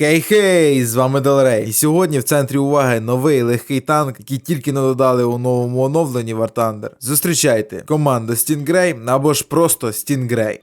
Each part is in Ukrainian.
Хей-хей, з вами Делрей. І сьогодні в центрі уваги новий легкий танк, який тільки не додали у новому оновленні War Thunder. Зустрічайте команду Stingray або ж просто Stingray.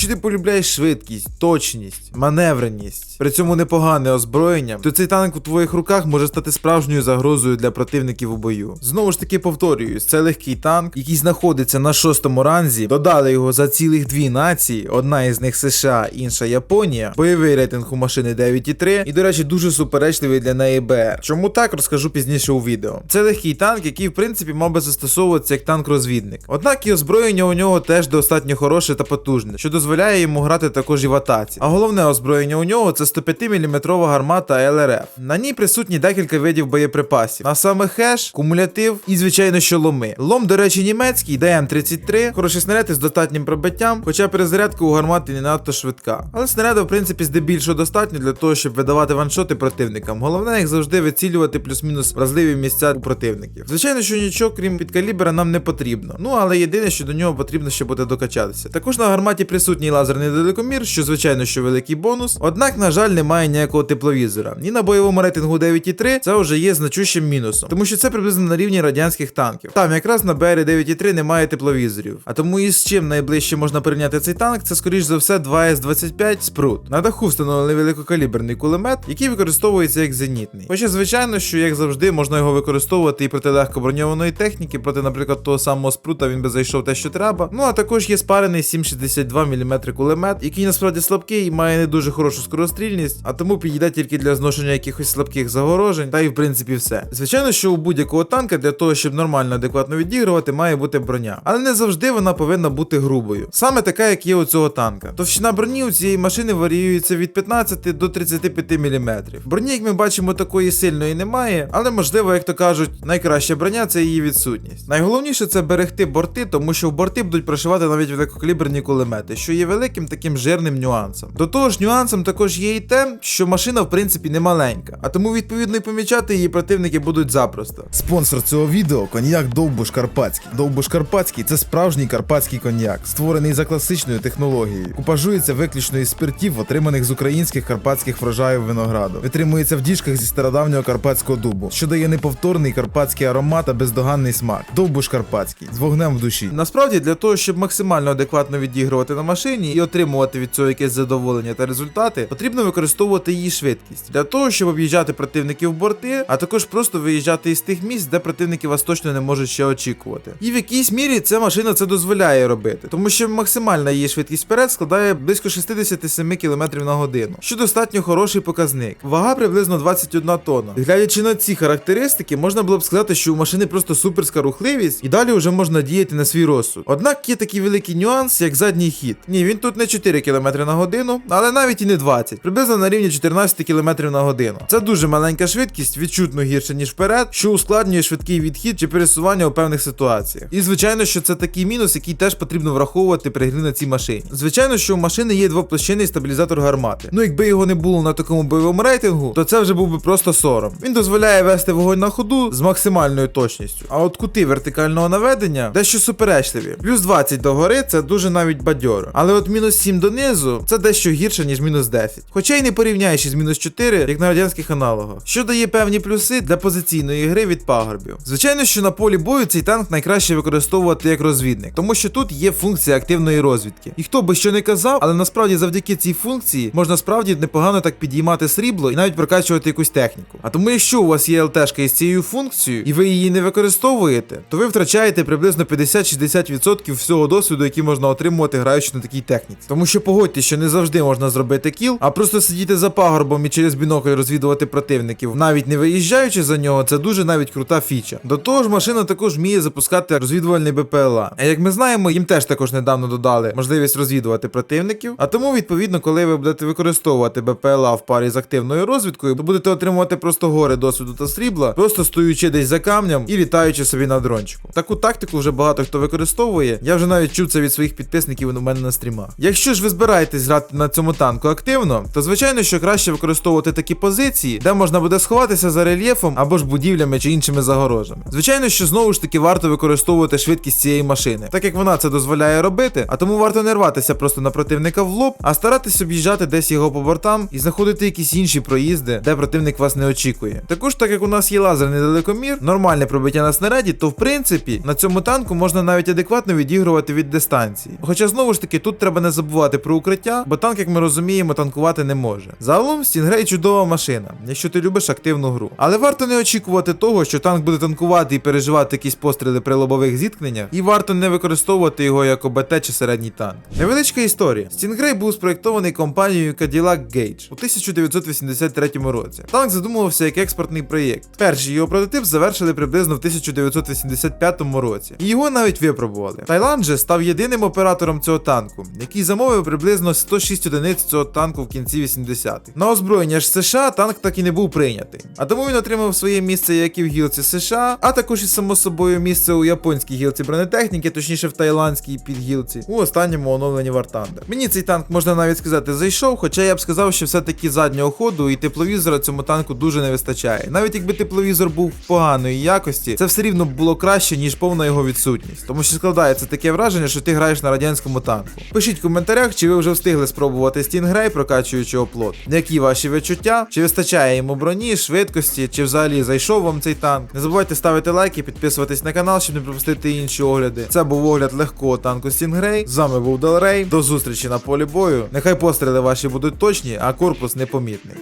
Якщо ти полюбляєш швидкість, точність, маневреність, при цьому непогане озброєння, то цей танк у твоїх руках може стати справжньою загрозою для противників у бою. Знову ж таки повторююсь, це легкий танк, який знаходиться на шостому ранзі. Додали його за цілих дві нації, одна із них США, інша Японія. Бойовий рейтинг у машини 9,3 і, до речі, дуже суперечливий для неї БР. Чому так розкажу пізніше у відео. Це легкий танк, який в принципі мав би застосовуватися як танк-розвідник. Однак і озброєння у нього теж достатньо хороше та потужне, що дозволяє йому грати також і в атаці. А головне озброєння у нього це 105-мм гармата ЛРФ. На ній присутні декілька видів боєприпасів. А саме хеш, кумулятив і, звичайно, що ломи. Лом, до речі, німецький, ДМ-33, хороший снаряд із достатнім пробиттям, хоча перезарядка у гармати не надто швидка. Але снаряду, в принципі, здебільшого достатньо для того, щоб видавати ваншоти противникам. Головне їх завжди вицілювати плюс-мінус вразливі місця у противників. Звичайно, що нічого, крім підкалібера, нам не потрібно. Ну але єдине, що до нього потрібно ще буде докачатися. Також на гарматі присутній лазерний далекомір, що звичайно, що великий бонус. Однак, на жаль, немає ніякого тепловізора. І на бойовому рейтингу 9.3 це вже є значущим мінусом, тому що це приблизно на рівні радянських танків. Там якраз на БР 9.3 немає тепловізорів. А тому і з чим найближче можна порівняти цей танк, це скоріш за все 2С25 Спрут. На даху встановлений великокаліберний кулемет, який використовується як зенітний. Хоча, звичайно, що як завжди можна його використовувати і проти легкоброньованої техніки, проти, наприклад, того самого спрута він би зайшов те, що треба. Ну а також є спарений 7,62 мм кулемет, який насправді слабкий і має не дуже хорошу скорострільність, а тому підійде тільки для зношення якихось слабких загорожень, та й в принципі все. Звичайно, що у будь-якого танка для того, щоб нормально адекватно відігрувати, має бути броня. Але не завжди вона повинна бути грубою. Саме така, як є у цього танка. Товщина броні у цієї машини варіюється від 15 до 35 мм. Броні, як ми бачимо, такої сильної немає, але можливо, як то кажуть, найкраща броня це її відсутність. Найголовніше це берегти борти, тому що в борти будуть прошивати навіть великокаліберні кулемети, що є великим таким жирним нюансом. До того ж, нюансом також є і те, що машина в принципі не маленька, а тому відповідно і помічати її противники будуть запросто. Спонсор цього відео коньяк Довбуш Карпатський. Довбуш Карпатський це справжній карпатський коньяк, створений за класичною технологією. Купажується виключно із спиртів, отриманих з українських карпатських врожаїв винограду. Витримується в діжках зі стародавнього карпатського дубу, що дає неповторний карпатський аромат та бездоганний смак. Довбуш Карпатський з вогнем в душі. Насправді, для того, щоб максимально адекватно відігрувати на машині і отримувати від цього якесь задоволення та результати, потрібно використовувати її швидкість для того, щоб об'їжджати противників в борти, а також просто виїжджати із тих місць, де противники вас точно не можуть ще очікувати. І в якійсь мірі ця машина це дозволяє робити, тому що максимальна її швидкість вперед складає близько 67 км на годину, що достатньо хороший показник. Вага приблизно 21 тонна. Глядячи на ці характеристики, можна було б сказати, що у машини просто суперська рухливість, і далі вже можна діяти на свій розсуд. Однак є такий великий нюанс, як задній хід. Ні, він тут не 4 км на годину, але навіть і не 20, приблизно на рівні 14 км на годину. Це дуже маленька швидкість, відчутно гірше ніж вперед, що ускладнює швидкий відхід чи пересування у певних ситуаціях. І звичайно, що це такий мінус, який теж потрібно враховувати при грі на цій машині. Звичайно, що у машини є двоплощинний стабілізатор гармати. Ну якби його не було на такому бойовому рейтингу, то це вже був би просто сором. Він дозволяє вести вогонь на ходу з максимальною точністю. А от кути вертикального наведення дещо суперечливі. Плюс 20 до гори це дуже навіть бадьоро. Але от мінус 7 донизу це дещо гірше, ніж мінус 10. Хоча й не порівняєш із мінус 4, як на радянських аналогах, що дає певні плюси для позиційної гри від пагорбів. Звичайно, що на полі бою цей танк найкраще використовувати як розвідник, тому що тут є функція активної розвідки. І хто би що не казав, але насправді завдяки цій функції можна справді непогано так підіймати срібло і навіть прокачувати якусь техніку. А тому, якщо у вас є ЛТшка із цією функцією і ви її не використовуєте, то ви втрачаєте приблизно 50-60% всього досвіду, який можна отримувати граючи на на такій техніці. Тому що погодьте, що не завжди можна зробити кіл, а просто сидіти за пагорбом і через бінокль розвідувати противників, навіть не виїжджаючи за нього, це дуже навіть крута фіча. До того ж, машина також вміє запускати розвідувальний БПЛА. А як ми знаємо, їм теж також недавно додали можливість розвідувати противників. А тому, відповідно, коли ви будете використовувати БПЛА в парі з активною розвідкою, то будете отримувати просто гори досвіду та срібла, просто стоючи десь за камнем і літаючи собі на дрончику. Таку тактику вже багато хто використовує. Я вже навіть чув це від своїх підписників у мене на стрімах. Якщо ж ви збираєтесь грати на цьому танку активно, то звичайно, що краще використовувати такі позиції, де можна буде сховатися за рельєфом або ж будівлями чи іншими загорожами. Звичайно, що знову ж таки варто використовувати швидкість цієї машини, так як вона це дозволяє робити, а тому варто не рватися просто на противника в лоб, а старатися об'їжджати десь його по бортам і знаходити якісь інші проїзди, де противник вас не очікує. Також, так як у нас є лазерний далекомір, нормальне пробиття на снаряді, то в принципі на цьому танку можна навіть адекватно відігрувати від дистанції. Хоча знову ж таки тут треба не забувати про укриття, бо танк, як ми розуміємо, танкувати не може. Загалом Stingray чудова машина, якщо ти любиш активну гру. Але варто не очікувати того, що танк буде танкувати і переживати якісь постріли при лобових зіткненнях, і варто не використовувати його як ОБТ чи середній танк. Невеличка історія. Stingray був спроєктований компанією Cadillac Gage у 1983 році. Танк задумувався як експортний проєкт. Перший його прототип завершили приблизно в 1985 році, і його навіть випробували. Таїланд же став єдиним оператором цього танку, який замовив приблизно 106 одиниць цього танку в кінці 80-х. На озброєння ж США танк так і не був прийнятий. А тому він отримав своє місце як і в гілці США, а також і само собою місце у японській гілці бронетехніки, точніше в тайландській підгілці, у останньому оновленні War. Мені цей танк можна навіть сказати зайшов, хоча я б сказав, що все-таки заднього ходу і тепловізора цьому танку дуже не вистачає. Навіть якби тепловізор був поганої якості, це все рівно було краще, ніж повна його відсутність. Тому що складається таке враження, що ти граєш на радянському танку. Пишіть в коментарях, чи ви вже встигли спробувати стінгрей, прокачуючи оплот. Які ваші відчуття? Чи вистачає йому броні, швидкості, чи взагалі зайшов вам цей танк? Не забувайте ставити лайки, підписуватись на канал, щоб не пропустити інші огляди. Це був огляд легкого танку Стінгрей. З вами був Делрей. До зустрічі на полі бою. Нехай постріли ваші будуть точні, а корпус непомітний.